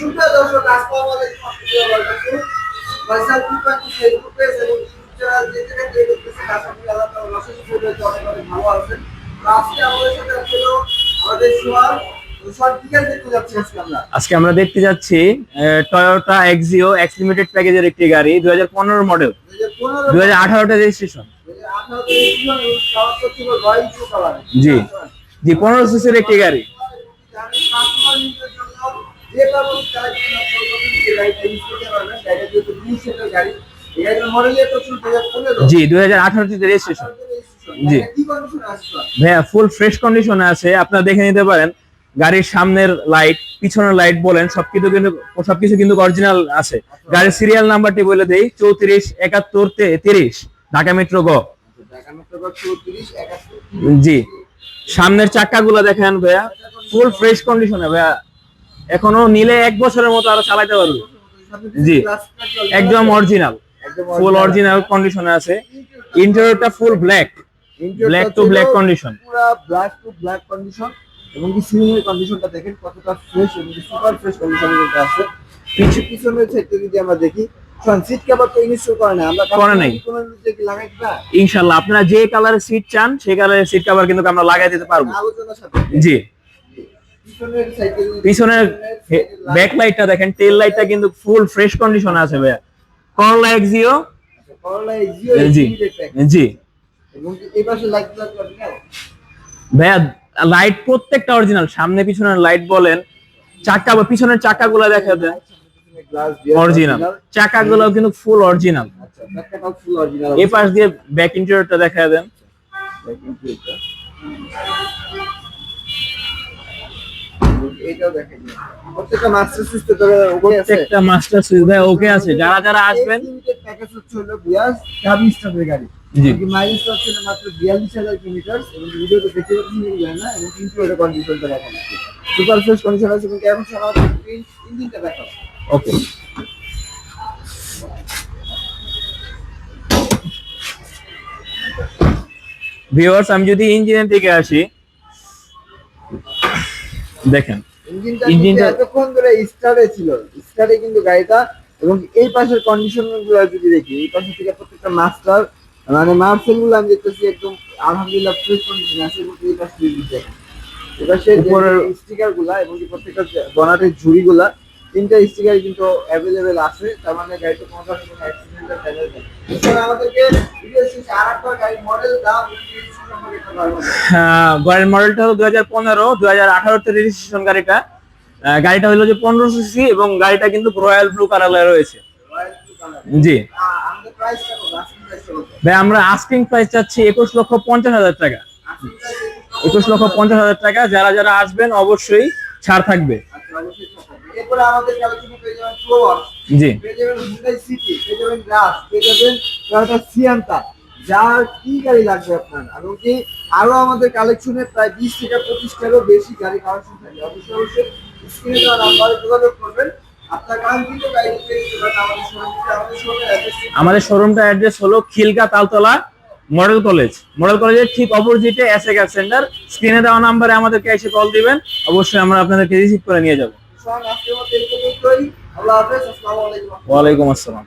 সুপ্রিয় দর্শক আসসালামু আলাইকুম আপনাদের ওয়ালাইকুম ভাইসাল কুপাকি ফেসবুক পেজ এবং ইউটিউব চ্যানেল যেখানে থেকে দেখতেছেন আশা করি আল্লাহ তাআলা অশেষ শুভেচ্ছা অনেক অনেক ভালো আছেন আজকে আমাদের সাথে ছিল আজকে আমরা দেখতে যাচ্ছি টয়োটা এক্সিও এক্স লিমিটেড প্যাকেজের একটি গাড়ি দুই হাজার পনেরো মডেল দুই হাজার আঠারোটা রেজিস্ট্রেশন জি। জি পনেরো সিসির একটি গাড়ি জি দুই হাজার আঠারোতে রেজিস্ট্রেশন জি। আসছে ভাইয়া ফুল ফ্রেশ কন্ডিশনে আছে। আপনারা দেখে নিতে পারেন গাড়ির সামনের লাইট পিছনের লাইট বলেন সবকিছু কিন্তু সবকিছু কিন্তু অরিজিনাল আছে। গাড়ির সিরিয়াল নাম্বারটি বলে দেই চৌত্রিশ একাত্তর তিরিশ ঢাকা মেট্রো গ জি। সামনের চাক্কাগুলো দেখেন ভাইয়া ফুল ফ্রেশ কন্ডিশনে ভাইয়া। এখনও নিলে এক বছরের মতো আরও চালাইতে পারবে। জি। একদম অরিজিনাল ফুল অরিজিনাল কন্ডিশনে আছে। ইন্টেরিয়রটা full black black to black condition পুরো ব্ল্যাক টু ব্ল্যাক কন্ডিশন এবং কি সিলিং এর কন্ডিশনটা দেখেন কতটা ফ্রেশ এবং সুপার ফ্রেশ কন্ডিশনের মধ্যে আছে। পিছু পিছনের সাইডে যদি আমরা দেখি সিট কভার তো ইনস্টল করে না আমরা করে নাই। কোনো নিচে কি লাগাই না ইনশাল্লাহ আপনারা যে কালারের সিট চান সেই কালারের সিট কভার কিন্তু আমরা লাগাই দিতে পারব। আলোচনার সাথে। জি। পিছনের ব্যাক লাইটটা দেখেন টেল লাইটটা কিন্তু ফুল ফ্রেশ কন্ডিশনে আছে ভাইয়া। করলা এক্সিও করলা জিও জি জি। এবং এই পাশে লাইট লাইট ভাইয়া লাইট প্রত্যেকটা অরিজিনাল সামনে পিছনের লাইট বলেন চাকা বা পিছনের চাকাগুলো দেখা দেন অরিজিনাল চাকাগুলো কিন্তু ফুল অরিজিনাল আচ্ছা ফুল অরিজিনাল এই পাশ দিয়ে ব্যাক ইন্টেরিয়রটা দেখা দেন। দেখেন। প্রত্যেকটা মাস্টার ওকে আছে? প্রত্যেকটা মাস্টার সুইচ ভাই ওকে আছে। যারা যারা আসবেন প্যাকেজ হচ্ছে হলো বিয়াস চাবি স্টাফের গাড়ি। জি। মাইলেজ হচ্ছে মাত্র বিয়াল্লিশ হাজার কিলোমিটার এবং ভিডিওতে দেখতে পাচ্ছেন না এবং কিন্তু এটা কন্ডিশনটা দেখা সুপার ফ্রেশ কন্ডিশন আছে এবং কেমন সময় ইঞ্জিনটা দেখা ওকে ভিউয়ার্স আমি যদি ইঞ্জিনের দিকে আসি দেখেন। ইঞ্জিনটা ইঞ্জিনটা- এতক্ষণ ধরে স্টার্টে ছিল। স্টার্টে কিন্তু গাড়িটা এবং এই পাশের কন্ডিশনগুলো যদি দেখি এই পাশে থেকে প্রত্যেকটা মাস্টার মানে মার্সেলগুলো আমি দেখতেছি একদম আলহামদুলিল্লাহ ফ্রেশ কন্ডিশন আছে এবং এই পাশে যদি দেখেন এই পাশে স্টিকারগুলা এবং প্রত্যেকটা বনাটের ঝুড়ি গুলা তিনটা স্টিকার কিন্তু অ্যাভেলেবেল আছে তার মানে গাড়িতে কোনো ধরনের কোনো অ্যাক্সিডেন্টের নেই। আমাদেরকে গাড়ির মডেলটা হলো দুই হাজার পনেরো দুই হাজার আঠারোতে রেজিস্ট্রেশন গাড়িটা। গাড়িটা হলো যে পনেরো সিসি এবং গাড়িটা কিন্তু রয়্যাল ব্লু কালারে রয়েছে। জি। ভাই আমরা আস্কিং প্রাইস চাচ্ছি একুশ লক্ষ পঞ্চাশ হাজার টাকা। একুশ লক্ষ পঞ্চাশ হাজার টাকা যারা যারা আসবেন অবশ্যই ছাড় থাকবে। এরপরে আমাদের কালেকশনে পেয়ে যাবেন ফ্লোয়ার জি। পেয়ে যাবেন হুন্ডাই সিটি পেয়ে যাবেন পেয়ে যাবেন টয়োটা সিয়ান্তা যার কি গাড়ি লাগবে আপনার? এবং কি আরও আমাদের কালেকশনে প্রায় বিশ থেকে পঁচিশটারও বেশি গাড়ি কালেকশন থাকে। অবশ্যই অবশ্যই স্ক্রিনে দেওয়া নাম্বারে যোগাযোগ করবেন। আমাদের শোরুমটা অ্যাড্রেস হলো খিলকা তালতলা মডেল কলেজ। মডেল কলেজের ঠিক অপোজিটে গ্যাস সেন্টার স্ক্রিনে দেওয়া নাম্বারে আমাদেরকে এসে কল দিবেন। অবশ্যই আমরা আপনাদেরকে রিসিভ করে নিয়ে যাব। ওয়ালাইকুম আসসালাম।